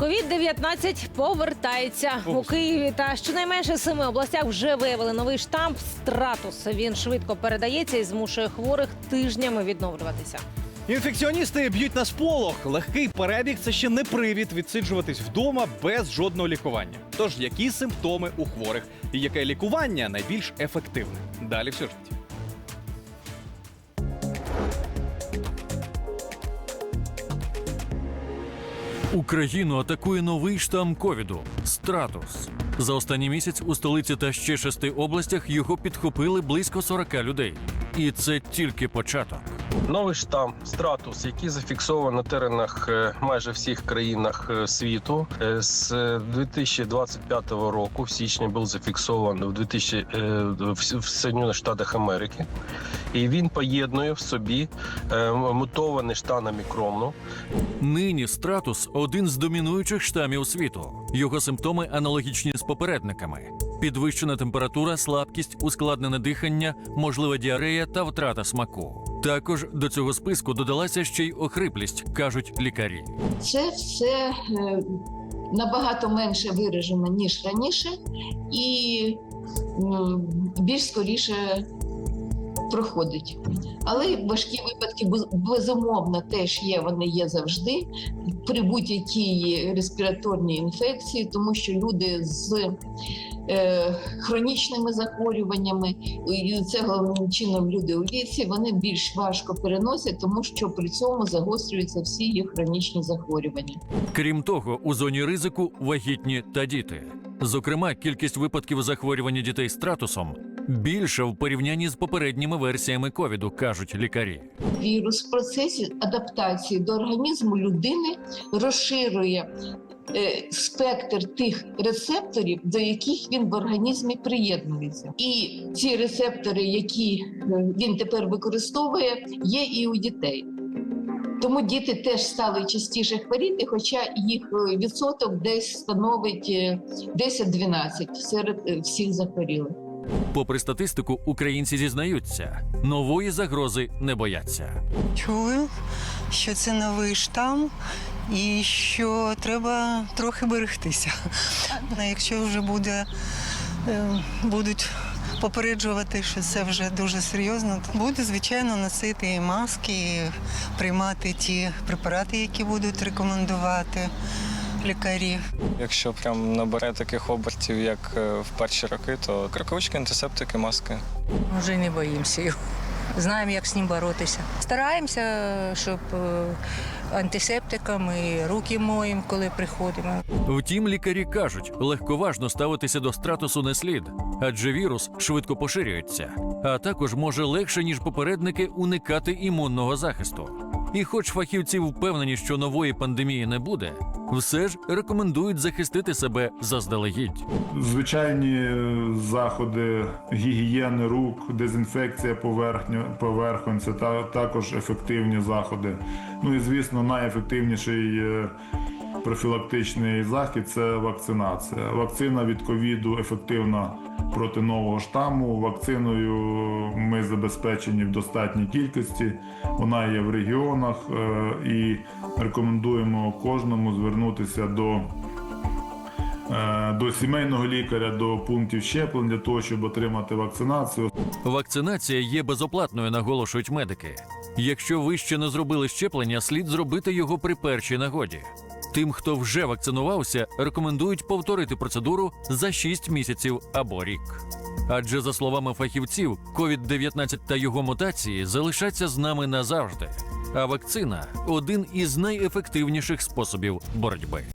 Ковід-19 повертається у Києві та щонайменше семи областях вже виявили новий штамп стратус. Він швидко передається і змушує хворих тижнями відновлюватися. Інфекціоністи б'ють на сполох. Легкий перебіг це ще не привід відсиджуватись вдома без жодного лікування. Тож які симптоми у хворих і яке лікування найбільш ефективне? Далі в сюжеті. Україну атакує новий штам ковіду стратус. За останній місяць у столиці та ще шести областях його підхопили близько 40 людей. І це тільки початок. Новий штам стратус, який зафіксований на теренах е, майже всіх країнах е, світу, Е, з 2025 року в січні був зафіксований в 2000, е, в С- Штатах Америки, і він поєднує в собі мутований штам омікрону, Нині стратус один з домінуючих штамів світу. Його симптоми аналогічні з попередниками: підвищена температура, слабкість, ускладнене дихання, можлива діарея та втрата смаку. Також до цього списку додалася ще й охриплість, кажуть лікарі. це все е, набагато менше виражено, ніж раніше, і більш скоріше проходить. Але важкі випадки безумовно теж є, вони є завжди при будь-якій респіраторній інфекції, тому що люди з хронічними захворюваннями, і це головним чином люди у віці, вони більш важко переносять, тому що при цьому загострюються всі їх хронічні захворювання. Крім того, у зоні ризику вагітні та діти. Зокрема, кількість випадків захворювання дітей стратусом більша в порівнянні з попередніми версіями ковіду, кажуть лікарі. Вірус в процесі адаптації до організму людини розширює е, спектр тих рецепторів, до яких він в організмі приєднується. І ці рецептори, які е, він тепер використовує, є і у дітей. Тому діти теж стали частіше хворіти, хоча їх е, відсоток десь становить е, 10-12 серед е, всіх захворілих. Попри статистику, українці зізнаються, нової загрози не бояться. Чую, що це новий штам і що треба трохи берегтися. Якщо вже буде, е, будуть попереджувати, що це вже дуже серйозно, буде, звичайно, носити і маски, і приймати ті препарати, які будуть рекомендувати лікарі. Якщо прям набере таких обертів, як е, в перші роки, то крокочки, антисептики, маски. Вже не боїмося його. Знаємо, як з ним боротися. Стараємося, щоб антисептиком і руки моїм, коли приходимо. Втім, лікарі кажуть, легковажно ставитися до стратусу не слід, адже вірус швидко поширюється, а також може легше ніж попередники уникати імунного захисту. І, хоч фахівці впевнені, що нової пандемії не буде, все ж рекомендують захистити себе заздалегідь. Звичайні е, заходи гігієни рук, дезінфекція поверхню, поверхонь це та, також ефективні заходи. Ну і звісно, найефективніший е, профілактичний захід це вакцинація. Вакцина від ковіду ефективна проти нового штаму. Вакциною ми забезпечені в достатній кількості. Вона є в регіонах е, і рекомендуємо кожному звернутися до е, до сімейного лікаря, до пунктів щеплень для того, щоб отримати вакцинацію. Вакцинація є безоплатною, наголошують медики. Якщо ви ще не зробили щеплення, слід зробити його при першій нагоді. Тим, хто вже вакцинувався, рекомендують повторити процедуру за 6 місяців або рік. Адже, за словами фахівців, COVID-19 та його мутації залишаться з нами назавжди. А вакцина один із найефективніших способів боротьби.